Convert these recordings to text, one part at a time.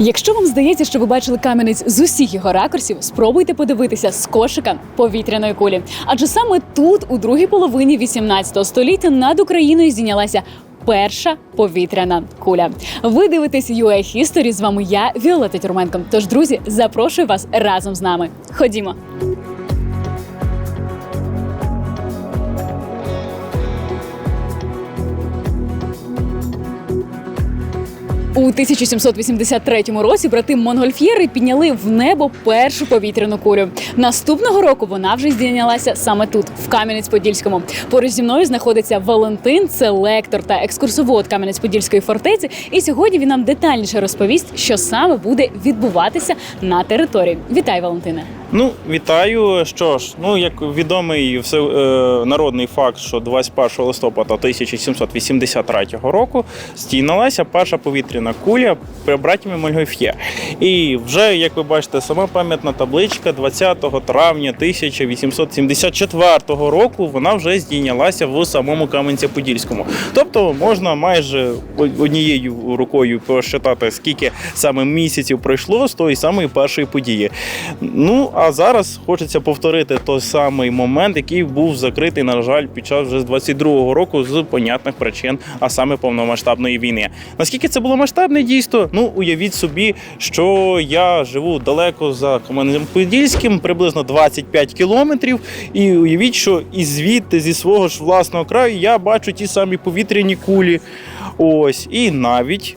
Якщо вам здається, що ви бачили кам'янець з усіх його ракурсів, спробуйте подивитися з кошика повітряної кулі. Адже саме тут, у другій половині 18 століття, над Україною здійнялася перша повітряна куля. Ви дивитесь UA History, З вами я, Віолета Тюрменко. Тож, друзі, запрошую вас разом з нами. Ходімо. У 1783 році брати Монгольф'єри підняли в небо першу повітряну кулю. Наступного року вона вже здійнялася саме тут, в Кам'янець-Подільському. Поруч зі мною знаходиться Валентин, це лектор та екскурсовод Кам'янець-Подільської фортеці. І сьогодні він нам детальніше розповість, що саме буде відбуватися на території. Вітай, Валентине! Ну, вітаю. Що ж, ну як відомий все, е, народний факт, що 21 листопада 1783 року здійнялася перша повітряна куля при братімі Мольгоф'є. І вже, як ви бачите, сама пам'ятна табличка 20 травня 1874 року вона вже здійнялася в самому Кам'янці-Подільському. Тобто можна майже однією рукою посчитати, скільки саме місяців пройшло з тої самої першої події. Ну а зараз хочеться повторити той самий момент, який був закритий, на жаль, під час вже з 22-го року з понятних причин, а саме повномасштабної війни. Наскільки це було масштабне дійство? Ну уявіть собі, що я живу далеко за Кам'янцем-Подільським, приблизно 25 кілометрів, і уявіть, що і звідти зі свого ж власного краю я бачу ті самі повітряні кулі. Ось і навіть.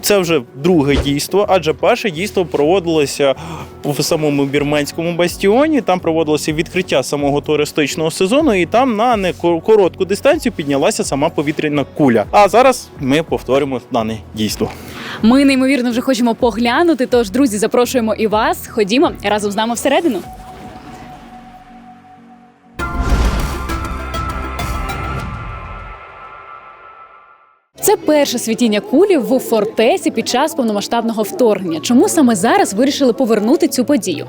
Це вже друге дійство, адже перше дійство проводилося в самому бірменському бастіоні. Там проводилося відкриття самого туристичного сезону, і там на коротку дистанцію піднялася сама повітряна куля. А зараз ми повторимо дане дійство. Ми неймовірно вже хочемо поглянути. Тож, друзі, запрошуємо і вас. Ходімо разом з нами всередину. Це перше світіння кулі в фортеці під час повномасштабного вторгнення. Чому саме зараз вирішили повернути цю подію?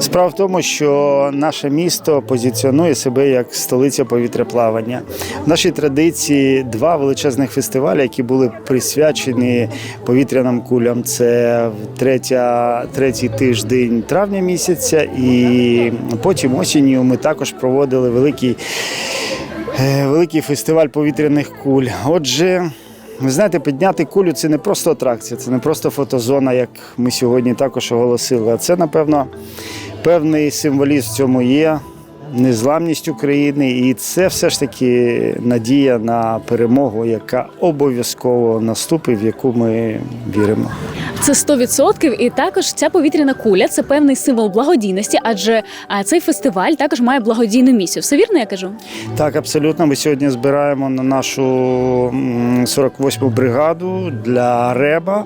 Справа в тому, що наше місто позиціонує себе як столиця повітреплавання. В нашій традиції два величезних фестивалі, які були присвячені повітряним кулям. Це третя, третій тиждень травня місяця, і потім осінню ми також проводили великий. Е, Великий фестиваль повітряних куль. Отже, ви знаєте, підняти кулю це не просто атракція, це не просто фотозона, як ми сьогодні також оголосили. А це, напевно, певний символізм в цьому є. Незламність України, і це все ж таки надія на перемогу, яка обов'язково наступить, в яку ми віримо. Це 100% і також ця повітряна куля це певний символ благодійності, адже цей фестиваль також має благодійну місію. Все вірно, я кажу? Так, абсолютно. Ми сьогодні збираємо на нашу м, 48-му бригаду для Реба.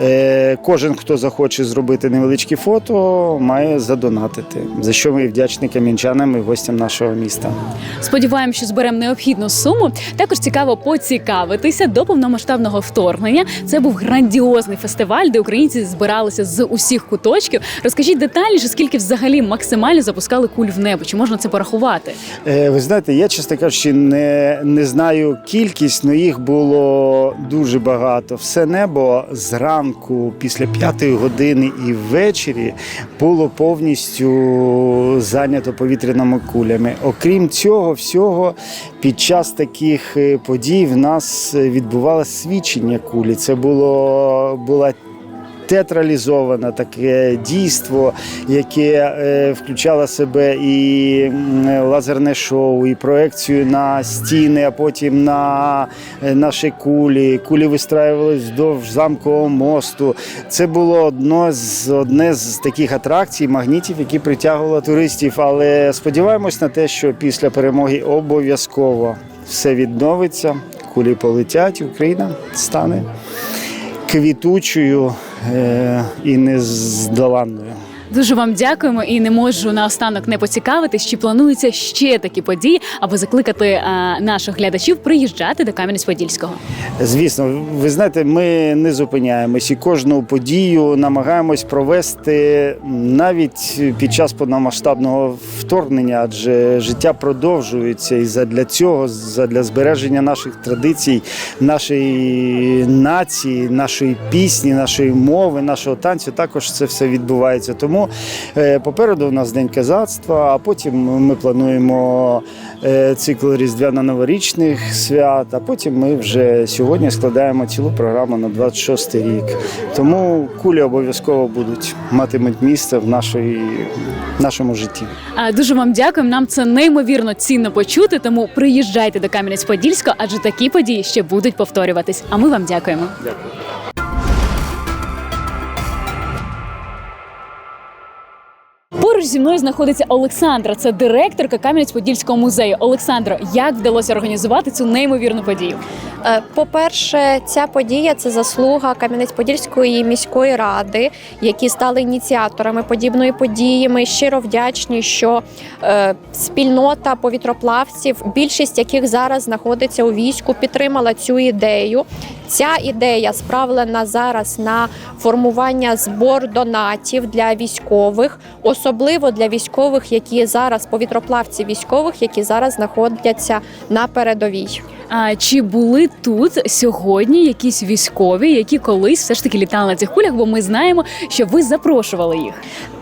Е, Кожен, хто захоче зробити невеличкі фото, має задонатити. За що ми вдячні кам'янчанам і гостям нашого міста. Сподіваємося, що зберемо необхідну суму. Також цікаво поцікавитися до повномасштабного вторгнення. Це був грандіозний фестиваль, де українці збиралися з усіх куточків. Розкажіть детальніше, скільки взагалі максимально запускали куль в небо? Чи можна це порахувати? Е, Ви знаєте, я чесно кажучи, не, не знаю кількість, але їх було дуже багато. Все небо зранку, після п'ятої години і ввечері було повністю зайнято повітряними кулями. Окрім цього всього, під час таких е, подій в нас відбувалося свідчення кулі. Це було була театралізоване таке дійство, яке е, включало себе і лазерне шоу, і проекцію на стіни, а потім на е, наші кулі. Кулі вистраювалися вздовж замкового мосту. Це було одно з одне з таких атракцій, магнітів, які притягували туристів. Але сподіваємось на те, що після перемоги обов'язково все відновиться, кулі полетять, Україна стане квітучою е, і нездоланною. Дуже вам дякуємо і не можу наостанок не поцікавитись, чи плануються ще такі події, аби закликати а, наших глядачів приїжджати до Кам'янець-Подільського. Звісно, ви знаєте, ми не зупиняємось і кожну подію намагаємось провести навіть під час повномасштабного вторгнення, адже життя продовжується, і задля цього, задля збереження наших традицій, нашої нації, нашої пісні, нашої мови, нашого танцю, також це все відбувається. Тому е, попереду у нас день козацтва, а потім ми плануємо е, цикл різдвяно-новорічних свят. А потім ми вже сьогодні складаємо цілу програму на 26 рік. Тому кулі обов'язково будуть матимуть місце в нашій, нашому житті. А, Дуже вам дякуємо. Нам це неймовірно цінно почути. Тому приїжджайте до Кам'янець-Подільського, адже такі події ще будуть повторюватись. А ми вам дякуємо. Дякую. Поруч зі мною знаходиться Олександра. Це директорка Кам'янець-Подільського музею. Олександро, як вдалося організувати цю неймовірну подію? Е, По-перше, ця подія це заслуга Кам'янець-Подільської міської ради, які стали ініціаторами подібної події. Ми щиро вдячні, що е, спільнота повітроплавців, більшість яких зараз знаходиться у війську, підтримала цю ідею. Ця ідея справлена зараз на формування збор донатів для військових, особливо для військових, які зараз повітроплавці військових, які зараз знаходяться на передовій. А чи були тут сьогодні якісь військові, які колись все ж таки літали на цих кулях? Бо ми знаємо, що ви запрошували їх.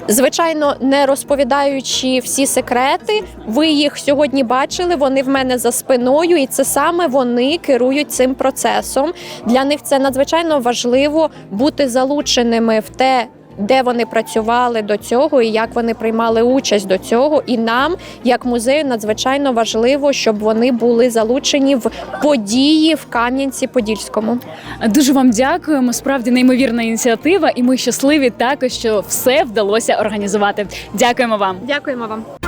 Звичайно, не розповідаючи всі секрети, ви їх сьогодні бачили. Вони в мене за спиною, і це саме вони керують цим процесом. Для них це надзвичайно важливо бути залученими в те. Де вони працювали до цього і як вони приймали участь до цього, і нам, як музею, надзвичайно важливо, щоб вони були залучені в події в Кам'янці-Подільському. Дуже вам дякуємо. Справді неймовірна ініціатива, і ми щасливі також, що все вдалося організувати. Дякуємо вам. Дякуємо вам.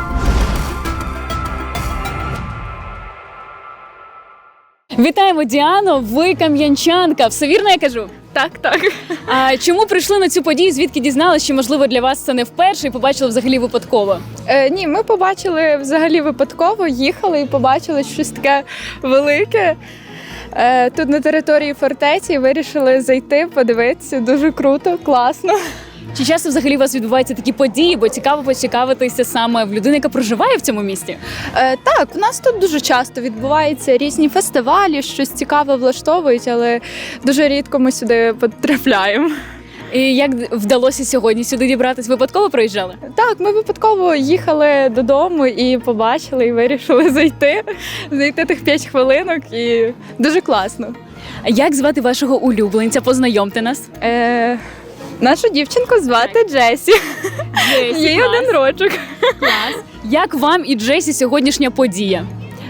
Вітаємо Діано. Ви кам'янчанка. Все вірно я кажу. Так, так. А чому прийшли на цю подію? Звідки дізналися, що можливо для вас це не вперше і побачили взагалі випадково? Е, ні, ми побачили взагалі випадково, їхали і побачили щось таке велике. Е, тут на території фортеці вирішили зайти, подивитися. Дуже круто, класно. Чи часто взагалі у вас відбуваються такі події? Бо цікаво поцікавитися саме в людини, яка проживає в цьому місті. Е, так, у нас тут дуже часто відбуваються різні фестивалі, щось цікаве влаштовують, але дуже рідко ми сюди потрапляємо. І як вдалося сьогодні сюди дібратись? Випадково приїжджали? Так, ми випадково їхали додому і побачили, і вирішили зайти, зайти тих 5 хвилинок, і дуже класно. А як звати вашого улюбленця? Познайомте нас. Е, нашу дівчинку звати Джесі. Їй один рочок. Як вам і Джесі сьогоднішня подія?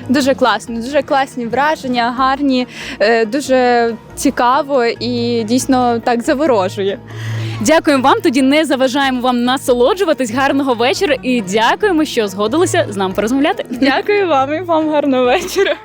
Дуже класно, дуже класні враження, гарні, е, дуже цікаво і дійсно так заворожує. Дякуємо вам. Тоді не заважаємо вам насолоджуватись. Гарного вечора і дякуємо, що згодилися з нами порозмовляти. Дякую вам і вам гарного вечора.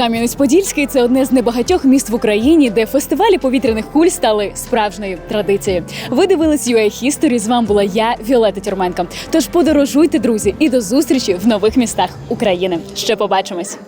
Кам'янець-Подільський це одне з небагатьох міст в Україні, де фестивалі повітряних куль стали справжньою традицією. Ви дивились UA History, З вами була я, Віолета Тюрменко. Тож подорожуйте, друзі, і до зустрічі в нових містах України. Ще побачимось.